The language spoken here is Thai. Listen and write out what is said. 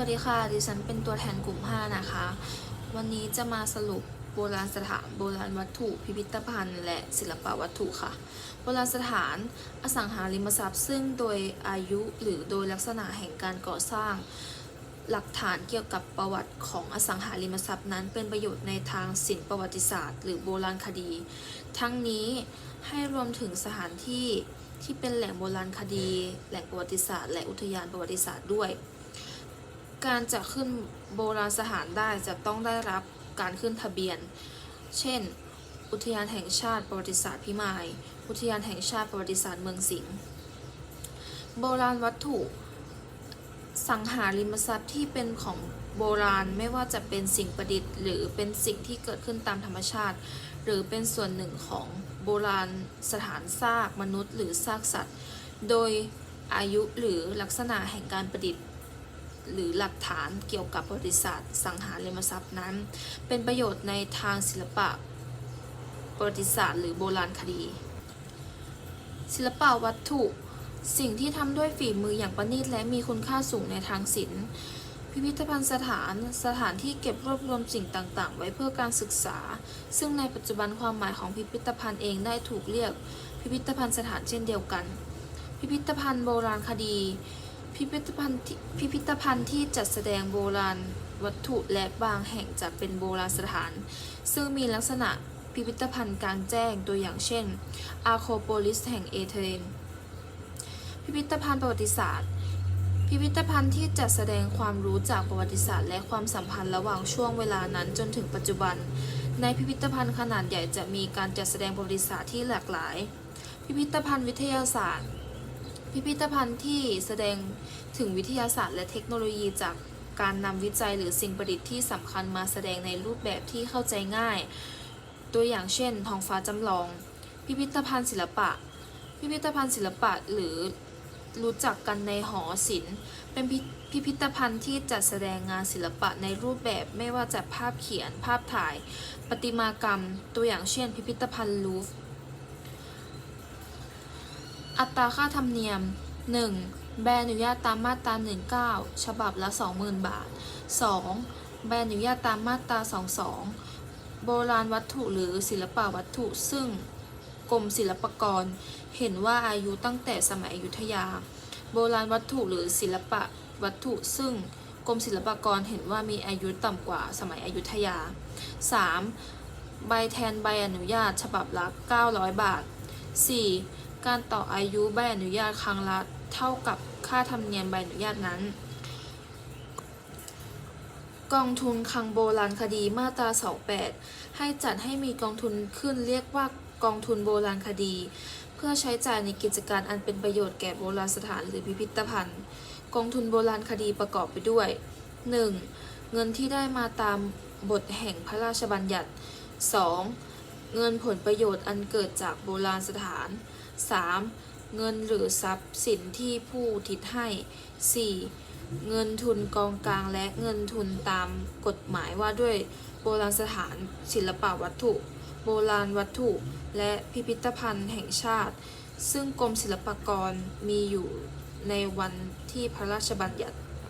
วัสดีค่ะ ดิฉันเป็นตัวแทนกลุ่ม 5 นะคะ วันนี้จะมาสรุปโบราณสถาน โบราณวัตถุ พิพิธภัณฑ์ และศิลปวัตถุค่ะ โบราณสถานอสังหาริมทรัพย์ ซึ่งโดยอายุหรือโดยลักษณะแห่งการก่อสร้าง หลักฐานเกี่ยวกับประวัติของอสังหาริมทรัพย์นั้น เป็นประโยชน์ในทางศิลปประวัติศาสตร์ หรือโบราณคดี ทั้งนี้ให้รวมถึงสถานที่ที่เป็นแหล่งโบราณคดี แหล่งประวัติศาสตร์ และอุทยานประวัติศาสตร์ด้วย การจะขึ้นโบราณสถานได้จะต้องได้รับการขึ้นทะเบียน เช่น อุทยานแห่งชาติประวัติศาสตร์พิมาย อุทยานแห่งชาติประวัติศาสตร์เมืองสิงห์ โบราณวัตถุสังหาริมทรัพย์ที่เป็นของโบราณไม่ว่าจะเป็นสิ่งประดิษฐ์ หรือเป็นสิ่งที่เกิดขึ้นตามธรรมชาติ หรือเป็นส่วนหนึ่งของโบราณสถานซากมนุษย์ หรือซากสัตว์ โดยอายุหรือลักษณะแห่งการประดิษฐ์ หรือหลักฐานเกี่ยวกับประวัติศาสตร์สังหาริมทรัพย์นั้น เป็นประโยชน์ในทางศิลปะประวัติศาสตร์หรือโบราณคดี ศิลปะวัตถุ สิ่งที่ทำด้วยฝีมืออย่างประณีตและมีคุณค่าสูงในทางศิลป์พิพิธภัณฑ์สถานสถานที่เก็บรวบรวมสิ่งต่างๆ ไว้เพื่อการศึกษา ซึ่งในปัจจุบันความหมายของพิพิธภัณฑ์เองได้ถูกเรียก พิพิธภัณฑ์สถานเช่นเดียวกัน พิพิธภัณฑ์โบราณคดี พิพิธภัณฑ์ที่พิพิธภัณฑ์ที่จัดแสดงโบราณวัตถุและบางแห่งจะเป็นโบราณสถาน ซึ่งมีลักษณะพิพิธภัณฑ์กลางแจ้งตัวอย่างเช่นอาโคโปลิสแห่งเอเธนพิพิธภัณฑ์ประวัติศาสตร์ พิพิธภัณฑ์ที่จัดแสดงความรู้จากประวัติศาสตร์ และความสัมพันธ์ระหว่างช่วงเวลานั้นจนถึงปัจจุบัน ในพิพิธภัณฑ์ขนาดใหญ่จะมีการจัดแสดงประวัติศาสตร์ที่หลากหลาย พิพิธภัณฑ์วิทยาศาสตร์ พิพิธภัณฑ์ที่แสดงถึงวิทยาศาสตร์และเทคโนโลยีจากการนำวิจัยหรือสิ่งประดิษฐ์ที่สำคัญมาแสดงในรูปแบบที่เข้าใจง่าย ตัวอย่างเช่นท้องฟ้าจำลอง พิพิธภัณฑ์ศิลปะ พิพิธภัณฑ์ศิลปะหรือรู้จักกันในหอศิลป์ เป็นพิพิธภัณฑ์ที่จัดแสดงงานศิลปะในรูปแบบไม่ว่าจะภาพเขียน ภาพถ่าย ประติมากรรม ตัวอย่างเช่น พิพิธภัณฑ์ลูฟร์ อัตราค่าธรรมเนียม 1. ใบอนุญาตตามมาตรา 19 ฉบับละ 20,000 บาท 2. ใบอนุญาตตามมาตรา 22 โบราณวัตถุหรือศิลปะวัตถุ ซึ่งกรมศิลปากร เห็นว่าอายุตั้งแต่สมัยอยุธยา โบราณวัตถุหรือศิลปะวัตถุ ซึ่งกรมศิลปากรเห็นว่ามีอายุต่ำกว่าสมัยอยุธยา 3. ใบแทนใบอนุญาตฉบับละ 900 บาท 4. การต่ออายุใบอนุญาตครั้งละเท่ากับค่าธรรมเนียมใบอนุญาตนั้น กองทุนคังโบราณคดีมาตรา28ให้จัดให้มีกองทุนขึ้นเรียกว่ากองทุนโบราณคดี เพื่อใช้จ่ายในกิจการอันเป็นประโยชน์แก่โบราณสถานหรือพิพิธภัณฑ์ กองทุนโบราณคดีประกอบไปด้วย 1. เงินที่ได้มาตามบทแห่งพระราชบัญญัติ 2. เงินผลประโยชน์อันเกิดจากโบราณสถาน 3. เงินหรือทรัพย์สินที่ผู้ทิศให้ 4. เงินทุนกองกลางและเงินทุนตามกฎหมายว่าด้วยโบราณสถานศิลปวัตถุ โบราณวัตถุ และพิพิธภัณฑ์แห่งชาติ ซึ่งกรมศิลปากรมีอยู่ในวันที่พระราชบัญญัติ